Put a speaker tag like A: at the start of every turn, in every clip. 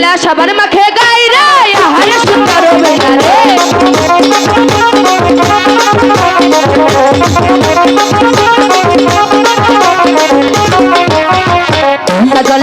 A: মেলা সবার মাখে গাই রে আহারে সুন্দর মেলা রে। জল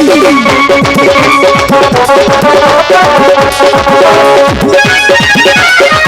A: Thank you.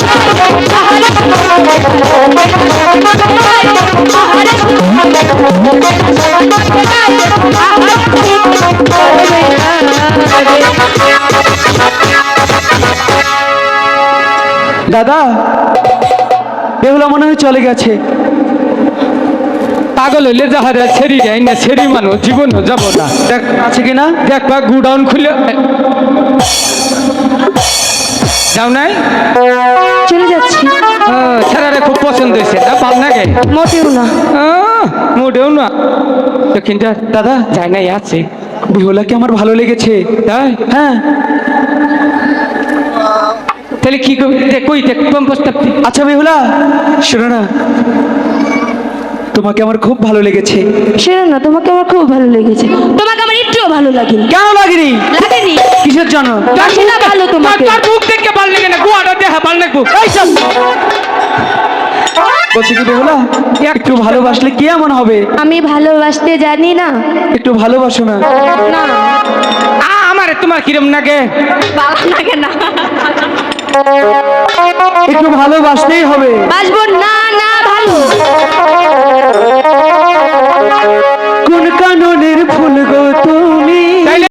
B: দাদা এগুলো মনে হয় চলে গেছে।
C: পাগল হইলে যাহারা ছেড়ি যায় না, ছেড়ি মানুষ জীবন যাব না।
B: দেখ, আছে কিনা?
C: দেখবা গুডাউন খুলে যাও নাই? পছন্দ হয়েছে তা ভালো লাগে
A: মোটেও না।
C: মোটেও না। তো
B: দাদা
C: যাই নাই আছে।
B: বিহলাকে আমার ভালো লেগেছে?
C: তাই?
B: হ্যাঁ।
C: তাহলে কি কই দেখবাম প্রস্তাব
B: আচ্ছা বেহুলা শোনো না। তোমাকে আমার খুব ভালো লেগেছে।
A: শোনো না তোমাকে আমার খুব ভালো লেগেছে। তোমাকে আমার একটুও ভালো লাগেনি।
B: কেন লাগেনি?
A: লাগেনি?
B: কিসের জন্য?
A: ভালো তোমাকে।
C: তোর মুখ দেখে ভালো লাগে না গুয়াটা দেখা ভালো লাগবো।
B: এইসব বলছি কি বেহুলা একটু ভালোবাসলে কি এমন হবে?
A: আমি ভালোবাসতে জানি না।
B: একটু ভালোবাসো না।
A: না।
C: আ, আমার তোমার কিরম লাগে?
A: ভালো লাগে না।
B: একটু ভালোবাসতেই হবে।
A: বাসবো না না ভালো।